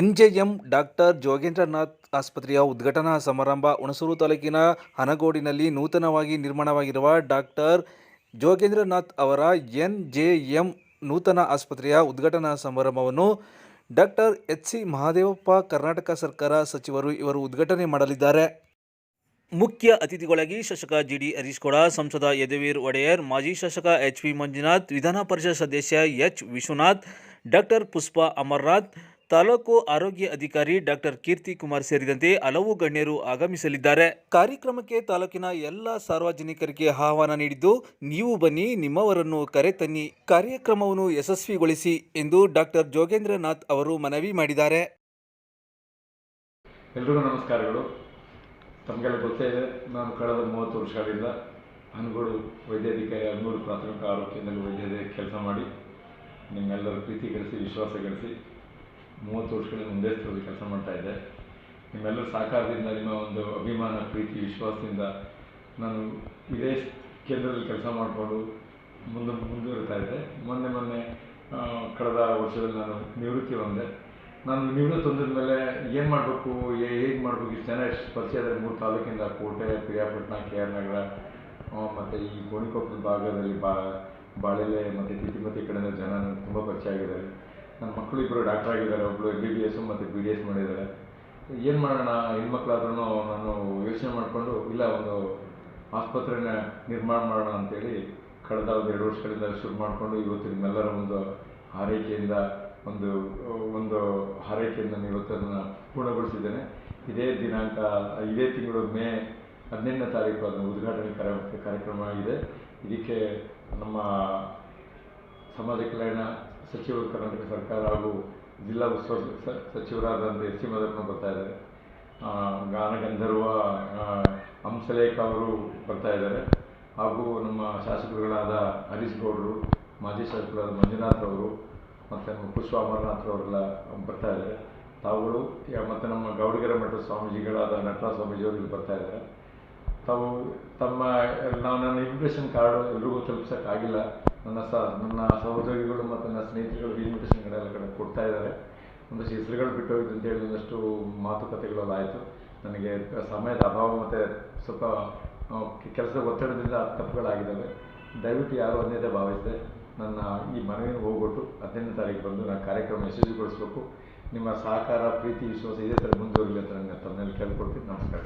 ಎನ್ಜೆಎಂ doctor Jogendranath ಆಸ್ಪತ್ರೆಯ ಉದ್ಘಾಟನಾ ಸಮಾರಂಭ ಹುಣಸೂರು ತಾಲೂಕಿನ ಹನಗೋಡಿನಲ್ಲಿ ನೂತನವಾಗಿ ನಿರ್ಮಾಣವಾಗಿರುವ ಡಾಕ್ಟರ್ ಜೋಗೇಂದ್ರನಾಥ್ ಅವರ ಎನ್ಜೆಎಂ ನೂತನ ಆಸ್ಪತ್ರೆಯ ಉದ್ಘಾಟನಾ ಸಮಾರಂಭವನ್ನು doctor H C Mahadevappa, Karnataka ಸರ್ಕಾರ ಸಚಿವರು ಇವರು ಉದ್ಘಾಟನೆ ಮಾಡಲಿದ್ದಾರೆ. ಮುಖ್ಯ ಅತಿಥಿಗಳಾಗಿ ಶಾಸಕ ಜಿಡಿ ಹರೀಶ್ ಗೌಡ ಸಂಸದ ಯದುವೀರ್ ಒಡೆಯರ್, ಮಾಜಿ ಶಾಸಕ ಎಚ್ ವಿ ಮಂಜುನಾಥ್, ವಿಧಾನ ಪರಿಷತ್ ಸದಸ್ಯ ಎಚ್ ವಿಶ್ವನಾಥ್, ಡಾಕ್ಟರ್ ಪುಷ್ಪಾ ಅಮರ್ನಾಥ್ ತಾಲೂಕು ಆರೋಗ್ಯ ಅಧಿಕಾರಿ ಡಾಕ್ಟರ್ ಕೀರ್ತಿ ಕುಮಾರ್ ಸೇರಿದಂತೆ ಹಲವು ಗಣ್ಯರು ಆಗಮಿಸಲಿದ್ದಾರೆ. ಕಾರ್ಯಕ್ರಮಕ್ಕೆ ತಾಲೂಕಿನ ಎಲ್ಲ ಸಾರ್ವಜನಿಕರಿಗೆ ಆಹ್ವಾನ ನೀಡಿದ್ದು, ನೀವು ಬನ್ನಿ, ನಿಮ್ಮವರನ್ನು ಕರೆತನ್ನಿ, ಕಾರ್ಯಕ್ರಮವನ್ನು ಯಶಸ್ವಿಗೊಳಿಸಿ ಎಂದು ಡಾಕ್ಟರ್ ಜೋಗೇಂದ್ರನಾಥ್ ಅವರು ಮನವಿ ಮಾಡಿದ್ದಾರೆ. ಎಲ್ರಿಗೂ ನಮಸ್ಕಾರಗಳು. ತಮಗೆಲ್ಲ ಗೊತ್ತೇ ಇದೆ, ನಾನು ಕಳೆದ ಮೂವತ್ತು ವರ್ಷಗಳಿಂದ ಅನುಗೋಡು ವೈದ್ಯಾಧಿಕಾರಿ ಅನುಗೋಡು ಪ್ರಾಥಮಿಕ ಆರೋಗ್ಯದಲ್ಲಿ ವೈದ್ಯದ ಕೆಲಸ ಮಾಡಿ, ನಿಮ್ಮೆಲ್ಲರ ಪ್ರೀತಿ ಗಳಿಸಿ, ವಿಶ್ವಾಸ ಗಳಿಸಿ ಮೂವತ್ತು ವರ್ಷಗಳಿಂದ ಮುಂದೆ ಕೆಲಸ ಮಾಡ್ತಾ ಇದ್ದೆ. ನಿಮ್ಮೆಲ್ಲರ ಸಹಕಾರದಿಂದ ನಿಮ್ಮ ಒಂದು ಅಭಿಮಾನ, ಪ್ರೀತಿ, ವಿಶ್ವಾಸದಿಂದ ನಾನು ಇದೇ ಕೇಂದ್ರದಲ್ಲಿ ಕೆಲಸ ಮಾಡಿಕೊಂಡು ಮುಂದೆ ಮುಂದುವರಿತಾ ಇದ್ದೆ. ಮೊನ್ನೆ ಮೊನ್ನೆ ಕಳೆದ ವರ್ಷದಲ್ಲಿ ನಾನು ನಿವೃತ್ತಿ ಬಂದೆ ನಾನು ನಿವೃತ್ತಿ ಹೊಂದಿದ ಮೇಲೆ ಏನು ಮಾಡಬೇಕು ಹೇಗೆ ಮಾಡಬೇಕು? ಇಷ್ಟು ಜನ ಎಷ್ಟು ಪರಿಚಯ ಆದರೆ ಮೂರು ತಾಲೂಕಿಂದ ಕೋಟೆ, ಪ್ರಿಯಾಪಟ್ಟಣ, ಕೆ ಆರ್ ನಗರ ಮತ್ತು ಈ ಗೋಣಿಕೊಪ್ಪದ ಭಾಗದಲ್ಲಿ ಬಾ, ಬಾಳೆಲೆ, ಮತ್ತು ತಿರುಪತಿ ಕಡೆಯಿಂದ ಜನ ತುಂಬ ಪರಿಚಯ ಆಗಿದ್ದಾರೆ. ನನ್ನ ಮಕ್ಕಳು ಇಬ್ಬರು ಡಾಕ್ಟರ್ ಆಗಿದ್ದಾರೆ ಒಬ್ಬಳು ಎಂ ಬಿ ಬಿ ಎಸ್ ಮತ್ತು ಬಿ ಡಿ ಎಸ್ ಮಾಡಿದ್ದಾರೆ. ಏನು ಮಾಡೋಣ ಹೆಣ್ಮಕ್ಳಾದ್ರೂ ನಾನು ಯೋಚನೆ ಮಾಡಿಕೊಂಡು, ಇಲ್ಲ, ಒಂದು ಆಸ್ಪತ್ರೆನ ನಿರ್ಮಾಣ ಮಾಡೋಣ ಅಂತೇಳಿ ಕಳೆದ ಒಂದು ಎರಡು ವರ್ಷಗಳಿಂದ ಶುರು ಮಾಡಿಕೊಂಡು, ಇವತ್ತು ನಿಮ್ಮೆಲ್ಲರ ಒಂದು ಹಾರೈಕೆಯಿಂದ, ಒಂದು ಒಂದು ಹಾರೈಕೆಯಿಂದ ಇವತ್ತು ಅದನ್ನು ಪೂರ್ಣಗೊಳಿಸಿದ್ದೇನೆ. ಇದೇ ದಿನಾಂಕ, ಇದೇ ತಿಂಗಳು ಮೇ ಹದಿನೆಂಟನೇ ತಾರೀಕು ಅದನ್ನು ಉದ್ಘಾಟನೆ ಕಾರ್ಯ ಕಾರ್ಯಕ್ರಮ ಆಗಿದೆ. ಇದಕ್ಕೆ ನಮ್ಮ ಸಮಾಜ ಕಲ್ಯಾಣ ಸಚಿವರು ಕರ್ನಾಟಕ ಸರ್ಕಾರ ಹಾಗೂ ಜಿಲ್ಲಾ ಉಸ್ತುವಾರಿ ಸಚಿವರಾದಂಥ ಎಸ್ ಸಿ ಮದರ್ನ ಬರ್ತಾ ಇದ್ದಾರೆ. ಗಾನಗಂಧರ್ವ ಹಂಸಲೇಖ ಅವರು ಬರ್ತಾ ಇದ್ದಾರೆ. ಹಾಗೂ ನಮ್ಮ ಶಾಸಕರುಗಳಾದ ಹರೀಶ್ ಗೌಡರು, ಮಾಜಿ ಶಾಸಕರಾದ ಮಂಜುನಾಥ್ ಅವರು ಮತ್ತು ನಮ್ಮ ಪುಷ್ಪ ಅಮರನಾಥ್ ಅವರೆಲ್ಲ ಬರ್ತಾ ಇದ್ದಾರೆ. ತಾವುಗಳು ಮತ್ತು ನಮ್ಮ ಗೌಡಗೆರೆ ಮಠದ ಸ್ವಾಮೀಜಿಗಳಾದ ನಟರಾಜ ಸ್ವಾಮೀಜಿಯವರು ಇಲ್ಲಿ ಬರ್ತಾ ಇದ್ದಾರೆ. ತಾವು ತಮ್ಮ ನಾವು ನನ್ನ ಇನ್ವಿಟೇಷನ್ ಕಾರ್ಡು ಎಲ್ರಿಗೂ ತಲುಪಿಸೋಕ್ಕಾಗಿಲ್ಲ. ನನ್ನ ಸ, ನನ್ನ ಸಹೋದ್ಯೋಗಿಗಳು ಮತ್ತು ನನ್ನ ಸ್ನೇಹಿತರುಗಳು ಇನ್ವಿಟೇಷನ್ಗಳೆಲ್ಲ ಕಡೆ ಕೊಡ್ತಾ ಇದ್ದಾರೆ. ಒಂದಷ್ಟು ಹೆಸರುಗಳು ಬಿಟ್ಟು ಹೋಗಿದೆ ಅಂತೇಳಿ ಒಂದಷ್ಟು ಮಾತುಕತೆಗಳೆಲ್ಲ ಆಯಿತು. ನನಗೆ ಸಮಯದ ಅಭಾವ ಮತ್ತು ಸ್ವಲ್ಪ ಕೆಲಸದ ಒತ್ತಡದಿಂದ ತಪ್ಪುಗಳಾಗಿದ್ದಾವೆ. ದಯವಿಟ್ಟು ಯಾರು ಅನ್ಯತೆ ಭಾವಿಸಿದೆ ನನ್ನ ಈ ಮನವಿನ ಹೋಗ್ಬಿಟ್ಟು ಹದಿನೈದನೇ ತಾರೀಕು ಬಂದು ನಾನು ಕಾರ್ಯಕ್ರಮ ಯಶಸ್ವಿಗೊಳಿಸಬೇಕು. ನಿಮ್ಮ ಸಹಕಾರ, ಪ್ರೀತಿ, ವಿಶ್ವಾಸ ಇದೇ ಥರ ಮುಂದುವರಿಲಿ ಅಂತ ನನಗೆ ತಮ್ಮಲ್ಲಿ ಕೇಳ್ಕೊಡ್ತೀನಿ ನಮಸ್ಕಾರ.